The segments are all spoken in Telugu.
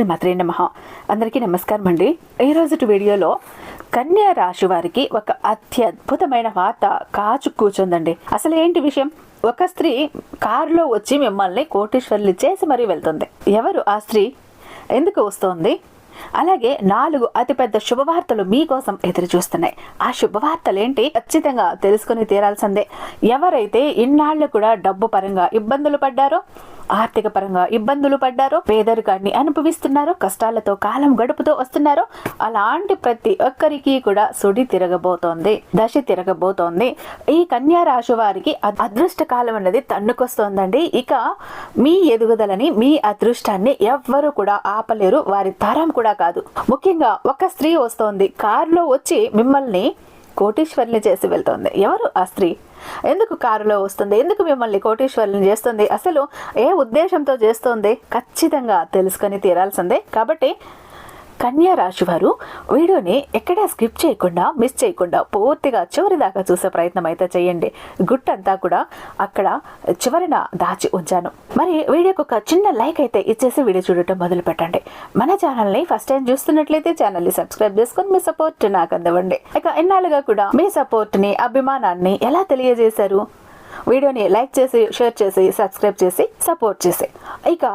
శ్రీమాత్రే నమ. అందరికీ నమస్కారం అండి. ఈరోజు వీడియోలో కన్యా రాశి వారికి ఒక అత్యద్భుతమైన వార్త కాచు కూర్చుందండి అసలు ఏంటి విషయం? ఒక స్త్రీ కారులో వచ్చి మిమ్మల్ని కోటేశ్వర్లు చేసి మరీ వెళ్తుంది. ఎవరు? ఆ స్త్రీ? ఎందుకు వస్తోంది? అలాగే నాలుగు అతిపెద్ద శుభవార్తలు మీకోసం ఎదురు చూస్తున్నాయి. ఆ శుభవార్తలు ఏంటి ఖచ్చితంగా తెలుసుకుని తీరాల్సిందే. ఎవరైతే ఇన్నాళ్ళు కూడా డబ్బు పరంగా ఇబ్బందులు పడ్డారో ఆర్థిక పరంగా ఇబ్బందులు పడ్డారో పేదరికాన్ని అనుభవిస్తున్నారో కష్టాలతో కాలం గడుపుతూ వస్తున్నారో అలాంటి ప్రతి ఒక్కరికి కూడా సుడి తిరగబోతోంది దశ తిరగబోతోంది. ఈ కన్యా రాశి వారికి అదృష్ట కాలం అనేది తన్నుకొస్తోందండి. ఇక మీ ఎదుగుదలని మీ అదృష్టాన్ని ఎవ్వరూ కూడా ఆపలేరు. వారి తరం కూడా కాదు. ముఖ్యంగా ఒక స్త్రీ వస్తోంది. కారులో వచ్చి మిమ్మల్ని కోటీశ్వరుని చేసి వెళ్తోంది. ఎవరు ఆ స్త్రీ? ఎందుకు కారులో వస్తుంది? ఎందుకు మిమ్మల్ని కోటీశ్వరుని చేస్తుంది? అసలు ఏ ఉద్దేశంతో చేస్తోంది? ఖచ్చితంగా తెలుసుకొని తీరాల్సిందే. కాబట్టి కన్యా రాశి వారు వీడియోని ఎక్కడా స్కిప్ చేయకుండా మిస్ చేయకుండా పూర్తిగా చివరి దాకా చూసే ప్రయత్నం అయితే చేయండి. గుట్టంతా కూడా అక్కడ చివరిన దాచి ఉంచాను. మరి వీడియోకి ఒక చిన్న లైక్ అయితే ఇచ్చేసి వీడియో చూడటం మొదలు పెట్టండి. మన ఛానల్ని ఫస్ట్ టైం చూస్తున్నట్లయితే ఛానల్ని సబ్స్క్రైబ్ చేసుకొని మీ సపోర్ట్ నాకు అందవండి ఇక ఎన్నాళ్ళుగా కూడా మీ సపోర్ట్ని అభిమానాన్ని ఎలా తెలియజేశారు? వీడియోని లైక్ చేసి షేర్ చేసి సబ్స్క్రైబ్ చేసి సపోర్ట్ చేసి. ఇక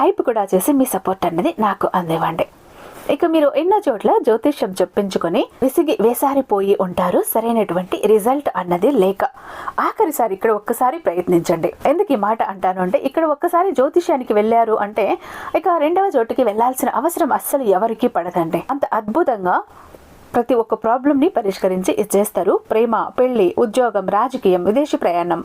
హైప్ కూడా చేసి మీ సపోర్ట్ అనేది నాకు అందివ్వండి. ఇక మీరు ఎన్నో చోట్ల జ్యోతిష్యం చెప్పించుకొని విసిగి వేసారిపోయి ఉంటారు. సరైనటువంటి రిజల్ట్ అన్నది లేక ఆఖరిసారి ఇక్కడ ఒక్కసారి ప్రయత్నించండి. ఎందుకు ఈ మాట అంటాను అంటే ఇక్కడ ఒక్కసారి జ్యోతిష్యానికి వెళ్ళారు అంటే ఇక రెండవ చోటుకి వెళ్ళాల్సిన అవసరం అస్సలు ఎవరికీ పడదండి. అంత అద్భుతంగా ప్రతి ఒక్క ప్రాబ్లంని పరిష్కరించి ఇచ్చేస్తారు. ప్రేమ పెళ్ళి ఉద్యోగం రాజకీయం విదేశీ ప్రయాణం.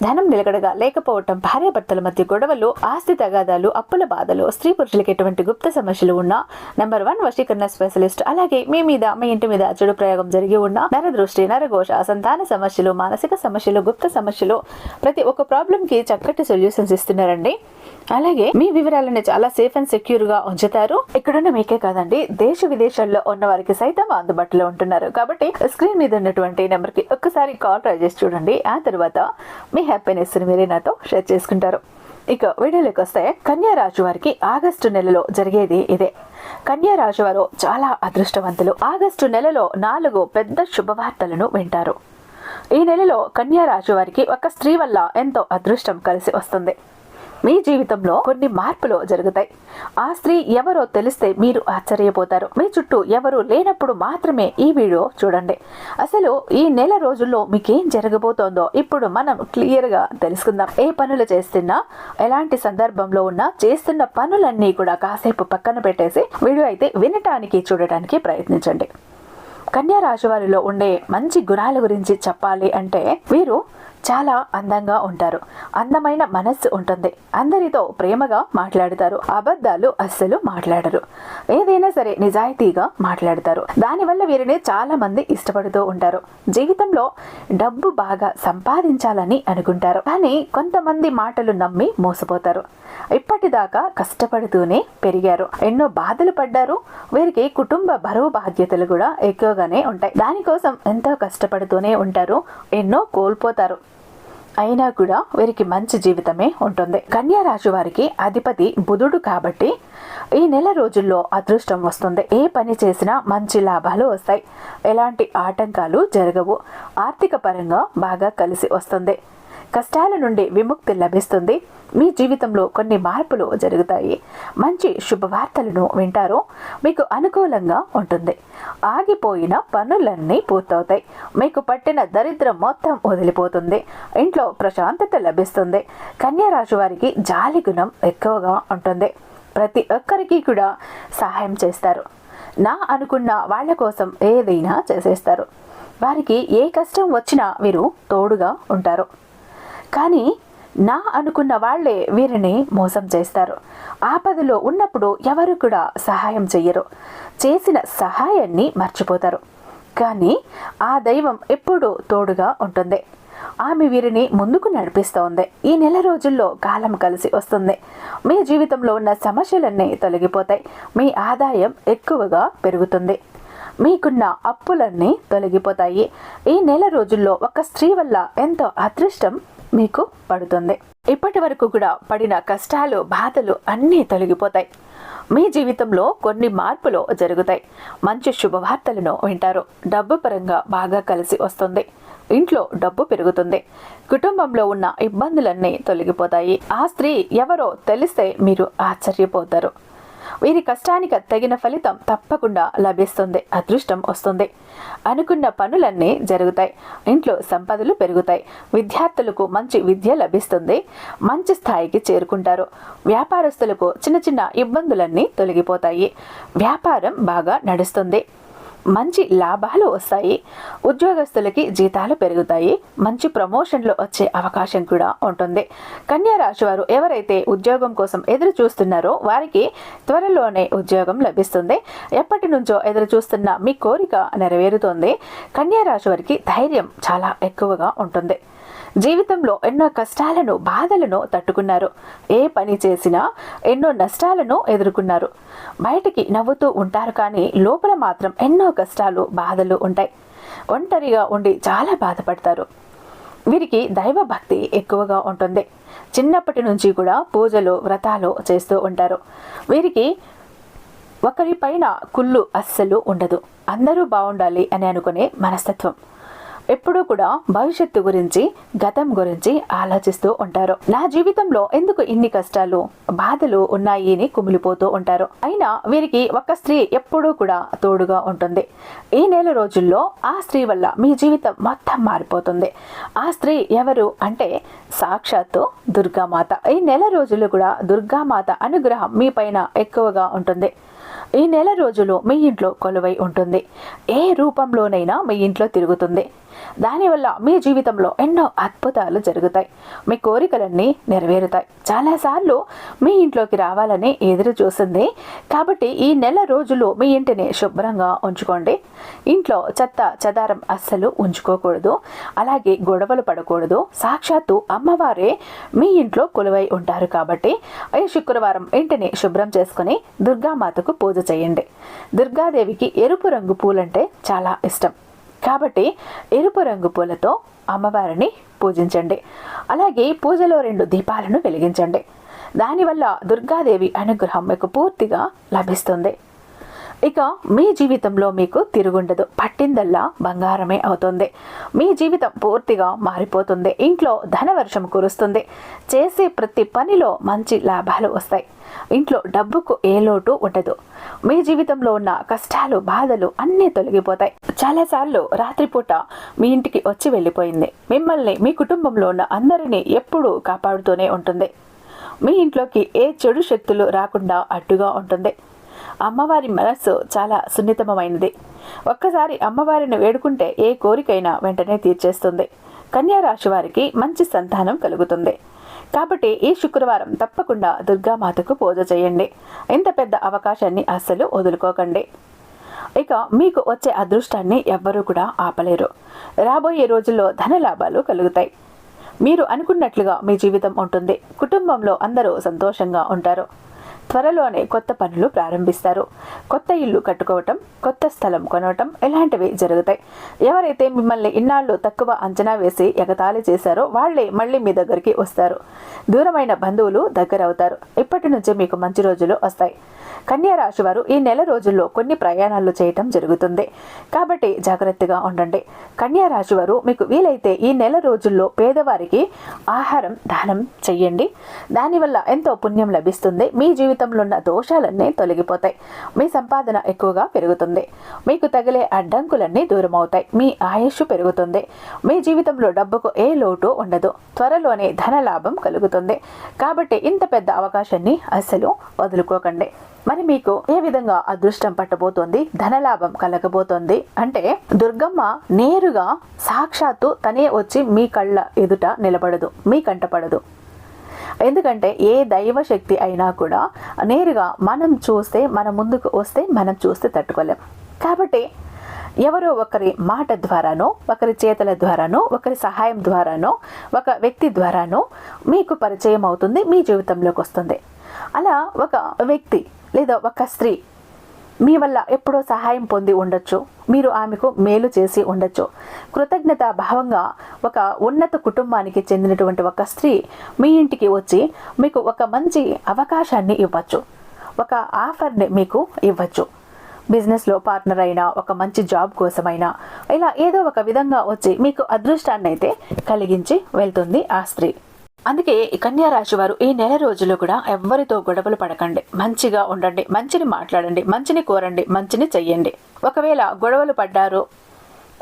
ధనం నిలకడగా లేకపోవటం భార్యాభర్తల మధ్య గొడవలు ఆస్తి తగాదాలు అప్పుల బాధలు స్త్రీ పురుషులకి ఎటువంటి గుప్త సమస్యలు ఉన్నా నెంబర్ వన్ వశీకరణ స్పెషలిస్ట్ అలాగే మీ మీద మీ ఇంటి మీద చెడు ప్రయోగం జరిగి ఉన్న నరదృష్టి నరఘోష సంతాన సమస్యలు మానసిక సమస్యలు గుప్త సమస్యలు ప్రతి ఒక్క ప్రాబ్లం కి చక్కటి సొల్యూషన్స్ ఇస్తున్నారండి. అలాగే మీ వివరాలను చాలా సేఫ్ అండ్ సెక్యూర్గా ఉంచుతారు. ఇక్కడున్న మీకే కాదండి దేశ విదేశాల్లో ఉన్న వారికి సైతం అందుబాటులో ఉంటున్నారు. కాబట్టి స్క్రీన్ మీద ఉన్నటువంటి నెంబర్కి ఒక్కసారి కాల్ ట్రై చేసి చూడండి. ఆ తర్వాత మీ హ్యాపీనెస్ని మీరే నాతో షేర్ చేసుకుంటారు. ఇక వీడియోలోకి వస్తే కన్యా రాశి వారికి ఆగస్టు నెలలో జరిగేది ఇదే. కన్యా రాశి వారు చాలా అదృష్టవంతులు. ఆగస్టు నెలలో నాలుగు పెద్ద శుభవార్తలను వింటారు. ఈ నెలలో కన్యా రాశి వారికి ఒక స్త్రీ వల్ల ఎంతో అదృష్టం కలిసి వస్తుంది. మీ జీవితంలో కొన్ని మార్పులు జరుగుతాయి. ఆ స్త్రీ ఎవరో తెలిస్తే మీరు ఆశ్చర్యపోతారు. మీ చుట్టూ ఎవరు లేనప్పుడు మాత్రమే ఈ వీడియో చూడండి. అసలు ఈ నెల రోజుల్లో మీకేం జరగబోతోందో ఇప్పుడు మనం క్లియర్గా తెలుసుకుందాం. ఏ పనులు చేస్తున్నా ఎలాంటి సందర్భంలో ఉన్నా చేస్తున్న పనులన్నీ కూడా కాసేపు పక్కన పెట్టేసి వీడియో అయితే వినటానికి చూడటానికి ప్రయత్నించండి. కన్యా రాశి వారిలో ఉండే మంచి గుణాల గురించి చెప్పాలి అంటే వీరు చాలా అందంగా ఉంటారు. అందమైన మనస్సు ఉంటుంది. అందరితో ప్రేమగా మాట్లాడతారు. అబద్ధాలు అస్సలు మాట్లాడరు. ఏదైనా సరే నిజాయితీగా మాట్లాడతారు. దానివల్ల వీరిని చాలా మంది ఇష్టపడుతూ ఉంటారు. జీవితంలో డబ్బు బాగా సంపాదించాలని అనుకుంటారు. కానీ కొంతమంది మాటలు నమ్మి మోసపోతారు. ఇప్పటిదాకా కష్టపడుతూనే పెరిగారు. ఎన్నో బాధలు పడ్డారు. వీరికి కుటుంబ బరువు బాధ్యతలు కూడా ఎక్కువగానే ఉంటాయి. దానికోసం ఎంతో కష్టపడుతూనే ఉంటారు. ఎన్నో కోల్పోతారు. అయినా కూడా వీరికి మంచి జీవితమే ఉంటుంది. కన్యా రాశి వారికి అధిపతి బుధుడు కాబట్టి ఈ నెల రోజుల్లో అదృష్టం వస్తుంది. ఏ పని చేసినా మంచి లాభాలు వస్తాయి. ఎలాంటి ఆటంకాలు జరగవు. ఆర్థిక పరంగా బాగా కలిసి వస్తుంది. కష్టాల నుండి విముక్తి లభిస్తుంది. మీ జీవితంలో కొన్ని మార్పులు జరుగుతాయి. మంచి శుభవార్తలను వింటారు. మీకు అనుకూలంగా ఉంటుంది. ఆగిపోయిన పనులన్నీ పూర్తవుతాయి. మీకు పట్టిన దరిద్రం మొత్తం వదిలిపోతుంది. ఇంట్లో ప్రశాంతత లభిస్తుంది. కన్యారాశి వారికి జాలి గుణం ఎక్కువగా ఉంటుంది. ప్రతి ఒక్కరికి కూడా సహాయం చేస్తారు. నా అనుకున్న వాళ్ళ కోసం ఏదైనా చేసేస్తారు. వారికి ఏ కష్టం వచ్చినా వీరు తోడుగా ఉంటారు. కానీ నా అనుకున్న వాళ్ళే వీరిని మోసం చేస్తారు. ఆపదలో ఉన్నప్పుడు ఎవరు కూడా సహాయం చెయ్యరు. చేసిన సహాయాన్ని మర్చిపోతారు. కానీ ఆ దైవం ఎప్పుడూ తోడుగా ఉంటుంది. ఆమె వీరిని ముందుకు నడిపిస్తోంది. ఈ నెల రోజుల్లో కాలం కలిసి వస్తుంది. మీ జీవితంలో ఉన్న సమస్యలన్నీ తొలగిపోతాయి. మీ ఆదాయం ఎక్కువగా పెరుగుతుంది. మీకున్న అప్పులన్నీ తొలగిపోతాయి. ఈ నెల రోజుల్లో ఒక స్త్రీ వల్ల ఎంతో అదృష్టం మీకు పడుతుంది. ఇప్పటి వరకు కూడా పడిన కష్టాలు బాధలు అన్నీ తొలగిపోతాయి. మీ జీవితంలో కొన్ని మార్పులు జరుగుతాయి. మంచి శుభవార్తలను వింటారు. డబ్బు పరంగా బాగా కలిసి వస్తుంది. ఇంట్లో డబ్బు పెరుగుతుంది. కుటుంబంలో ఉన్న ఇబ్బందులన్నీ తొలగిపోతాయి. ఆ స్త్రీ ఎవరో తెలిస్తే మీరు ఆశ్చర్యపోతారు. వీరి కష్టానికి తగిన ఫలితం తప్పకుండా లభిస్తుంది అదృష్టం వస్తుంది. అనుకున్న పనులన్నీ జరుగుతాయి. ఇంట్లో సంపదలు పెరుగుతాయి. విద్యార్థులకు మంచి విద్య లభిస్తుంది. మంచి స్థాయికి చేరుకుంటారు. వ్యాపారస్తులకు చిన్న చిన్న ఇబ్బందులన్నీ తొలగిపోతాయి. వ్యాపారం బాగా నడుస్తుంది. మంచి లాభాలు వస్తాయి. ఉద్యోగస్తులకి జీతాలు పెరుగుతాయి. మంచి ప్రమోషన్లు వచ్చే అవకాశం కూడా ఉంటుంది. కన్యా రాశి వారు ఎవరైతే ఉద్యోగం కోసం ఎదురు చూస్తున్నారో వారికి త్వరలోనే ఉద్యోగం లభిస్తుంది. ఎప్పటి నుంచో ఎదురు చూస్తున్న మీ కోరిక నెరవేరుతోంది. కన్యా రాశి వారికి ధైర్యం చాలా ఎక్కువగా ఉంటుంది. జీవితంలో ఎన్నో కష్టాలను బాధలను తట్టుకున్నారు. ఏ పని చేసినా ఎన్నో నష్టాలను ఎదుర్కొన్నారు. బయటికి నవ్వుతూ ఉంటారు కానీ లోపల మాత్రం ఎన్నో కష్టాలు బాధలు ఉంటాయి. ఒంటరిగా ఉండి చాలా బాధపడతారు. వీరికి దైవ భక్తి ఎక్కువగా ఉంటుంది. చిన్నప్పటి నుంచి కూడా పూజలు వ్రతాలు చేస్తూ ఉంటారు. వీరికి ఒకరిపైన కుళ్ళు అస్సలు ఉండదు. అందరూ బాగుండాలి అని అనుకునే మనస్తత్వం. ఎప్పుడూ కూడా భవిష్యత్తు గురించి గతం గురించి ఆలోచిస్తూ ఉంటారు. నా జీవితంలో ఎందుకు ఇన్ని కష్టాలు బాధలు ఉన్నాయి అని కుమిలిపోతూ ఉంటారు. అయినా వీరికి ఒక స్త్రీ ఎప్పుడూ కూడా తోడుగా ఉంటుంది. ఈ నెల రోజుల్లో ఆ స్త్రీ వల్ల మీ జీవితం మొత్తం మారిపోతుంది. ఆ స్త్రీ ఎవరు అంటే సాక్షాత్తు దుర్గామాత. ఈ నెల రోజులు కూడా దుర్గామాత అనుగ్రహం మీ పైన ఎక్కువగా ఉంటుంది. ఈ నెల రోజులు మీ ఇంట్లో కొలువై ఉంటుంది. ఏ రూపంలోనైనా మీ ఇంట్లో తిరుగుతుంది. దానివల్ల మీ జీవితంలో ఎన్నో అద్భుతాలు జరుగుతాయి. మీ కోరికలన్నీ నెరవేరుతాయి. చాలాసార్లు మీ ఇంట్లోకి రావాలని ఎదురు చూసింది. కాబట్టి ఈ నెల రోజులు మీ ఇంటిని శుభ్రంగా ఉంచుకోండి. ఇంట్లో చెత్త చెదారం అస్సలు ఉంచుకోకూడదు. అలాగే గొడవలు పడకూడదు. సాక్షాత్తు అమ్మవారే మీ ఇంట్లో కొలువై ఉంటారు కాబట్టి ఈ శుక్రవారం ఇంటిని శుభ్రం చేసుకుని దుర్గామాతకు పూజ చేయండి. దుర్గాదేవికి ఎరుపు రంగు పూలంటే చాలా ఇష్టం. కాబట్టి ఎరుపు రంగు పూలతో అమ్మవారిని పూజించండి. అలాగే పూజలో రెండు దీపాలను వెలిగించండి. దానివల్ల దుర్గాదేవి అనుగ్రహం మీకు పూర్తిగా లభిస్తుంది. ఇక మీ జీవితంలో మీకు తిరుగుండదు పట్టిందల్లా బంగారమే అవుతుంది. మీ జీవితం పూర్తిగా మారిపోతుంది ఇంట్లో ధనవర్షం కురుస్తుంది. చేసే ప్రతి పనిలో మంచి లాభాలు వస్తాయి. ఇంట్లో డబ్బుకు ఏ లోటు ఉండదు. మీ జీవితంలో ఉన్న కష్టాలు బాధలు అన్నీ తొలగిపోతాయి. చాలాసార్లు రాత్రిపూట మీ ఇంటికి వచ్చి వెళ్ళిపోయింది. మిమ్మల్ని మీ కుటుంబంలో ఉన్న అందరినీ ఎప్పుడూ కాపాడుతూనే ఉంటుంది. మీ ఇంట్లోకి ఏ చెడు శక్తులు రాకుండా అడ్డుగా ఉంటుంది. అమ్మవారి మనస్సు చాలా సున్నితమైనది. ఒక్కసారి అమ్మవారిని వేడుకుంటే ఏ కోరికైనా వెంటనే తీర్చేస్తుంది. కన్యా రాశి వారికి మంచి సంతానం కలుగుతుంది. కాబట్టి ఈ శుక్రవారం తప్పకుండా దుర్గామాతకు పూజ చేయండి. ఇంత పెద్ద అవకాశాన్ని అస్సలు వదులుకోకండి. ఇక మీకు వచ్చే అదృష్టాన్ని ఎవ్వరూ కూడా ఆపలేరు. రాబోయే రోజుల్లో ధన లాభాలు కలుగుతాయి. మీరు అనుకున్నట్లుగా మీ జీవితం ఉంటుంది. కుటుంబంలో అందరూ సంతోషంగా ఉంటారు. త్వరలోనే కొత్త పనులు ప్రారంభిస్తారు. కొత్త ఇల్లు కట్టుకోవటం కొత్త స్థలం కొనవటం ఇలాంటివి జరుగుతాయి. ఎవరైతే మిమ్మల్ని ఇన్నాళ్ళు తక్కువ అంచనా వేసి ఎగతాళి చేశారో వాళ్ళే మళ్ళీ మీ దగ్గరికి వస్తారు. దూరమైన బంధువులు దగ్గరవుతారు ఇప్పటి నుంచే మీకు మంచి రోజులు వస్తాయి. కన్యా రాశి వారు ఈ నెల రోజుల్లో కొన్ని ప్రయాణాలు చేయటం జరుగుతుంది. కాబట్టి జాగ్రత్తగా ఉండండి. కన్యా రాశి వారు మీకు వీలైతే ఈ నెల రోజుల్లో పేదవారికి ఆహారం దానం చెయ్యండి. దానివల్ల ఎంతో పుణ్యం లభిస్తుంది. మీ జీవితం జీవితంలో ఉన్న దోషాలన్నీ తొలగిపోతాయి. మీ సంపాదన ఎక్కువగా పెరుగుతుంది. మీకు తగిలే అడ్డంకులన్నీ దూరం అవుతాయి మీ ఆయుష్ పెరుగుతుంది. మీ జీవితంలో డబ్బుకు ఏ లోటు ఉండదు. త్వరలోనే ధన లాభం కలుగుతుంది. కాబట్టి ఇంత పెద్ద అవకాశాన్ని అస్సలు వదులుకోకండి. మరి మీకు ఏ విధంగా అదృష్టం పట్టబోతోంది? ధనలాభం కలగబోతోంది అంటే దుర్గమ్మ నేరుగా సాక్షాత్తు తనే వచ్చి మీ కళ్ళ ఎదుట నిలబడదు. మీ కంటపడదు ఎందుకంటే ఏ దైవ శక్తి అయినా కూడా నేరుగా మనం చూస్తే మన ముందుకు వస్తే మనం చూస్తే తట్టుకోలేం. కాబట్టి ఎవరో ఒకరి మాట ద్వారానో ఒకరి చేతుల ద్వారానో ఒకరి సహాయం ద్వారానో ఒక వ్యక్తి ద్వారానో మీకు పరిచయం అవుతుంది మీ జీవితంలోకి వస్తుంది. అలా ఒక వ్యక్తి లేదా ఒక స్త్రీ మీ వల్ల ఎప్పుడో సహాయం పొంది ఉండొచ్చు. మీరు ఆమెకు మేలు చేసి ఉండొచ్చు. కృతజ్ఞత భావంగా ఒక ఉన్నత కుటుంబానికి చెందినటువంటి ఒక స్త్రీ మీ ఇంటికి వచ్చి మీకు ఒక మంచి అవకాశాన్ని ఇవ్వచ్చు. ఒక ఆఫర్ని మీకు ఇవ్వచ్చు. బిజినెస్లో పార్ట్నర్ అయినా ఒక మంచి జాబ్ కోసమైనా ఇలా ఏదో ఒక విధంగా వచ్చి మీకు అదృష్టాన్ని అయితే కలిగించి వెళ్తుంది ఆ స్త్రీ. అందుకే ఈ కన్యా రాశి వారు ఈ నెల రోజులు కూడా ఎవరితో గొడవలు పడకండి. మంచిగా ఉండండి. మంచిని మాట్లాడండి. మంచిని కోరండి. మంచిని చెయ్యండి. ఒకవేళ గొడవలు పడ్డారు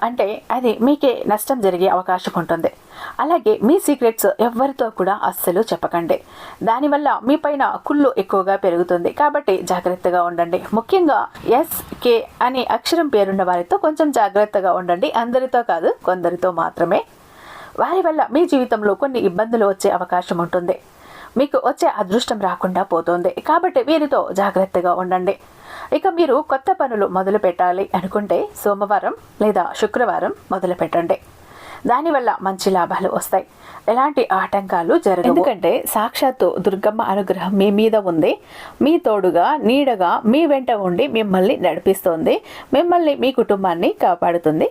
అంటే అది మీకే నష్టం జరిగే అవకాశం ఉంటుంది. అలాగే మీ సీక్రెట్స్ ఎవరితో కూడా అస్సలు చెప్పకండి. దానివల్ల మీ పైన కుళ్ళు ఎక్కువగా పెరుగుతుంది. కాబట్టి జాగ్రత్తగా ఉండండి. ముఖ్యంగా ఎస్ కే అనే అక్షరం పేరున్న వారితో కొంచెం జాగ్రత్తగా ఉండండి. అందరితో కాదు కొందరితో మాత్రమే. వారి వల్ల మీ జీవితంలో కొన్ని ఇబ్బందులు వచ్చే అవకాశం ఉంటుంది. మీకు వచ్చే అదృష్టం రాకుండా పోతుంది. కాబట్టి వీరితో జాగ్రత్తగా ఉండండి. ఇక మీరు కొత్త పనులు మొదలు పెట్టాలి అనుకుంటే సోమవారం లేదా శుక్రవారం మొదలు పెట్టండి. దానివల్ల మంచి లాభాలు వస్తాయి. ఎలాంటి ఆటంకాలు జరగవు. ఎందుకంటే సాక్షాత్తు దుర్గమ్మ అనుగ్రహం మీ మీద ఉంది. మీ తోడుగా నీడగా మీ వెంట ఉండి మిమ్మల్ని నడిపిస్తుంది. మిమ్మల్ని మీ కుటుంబాన్ని కాపాడుతుంది.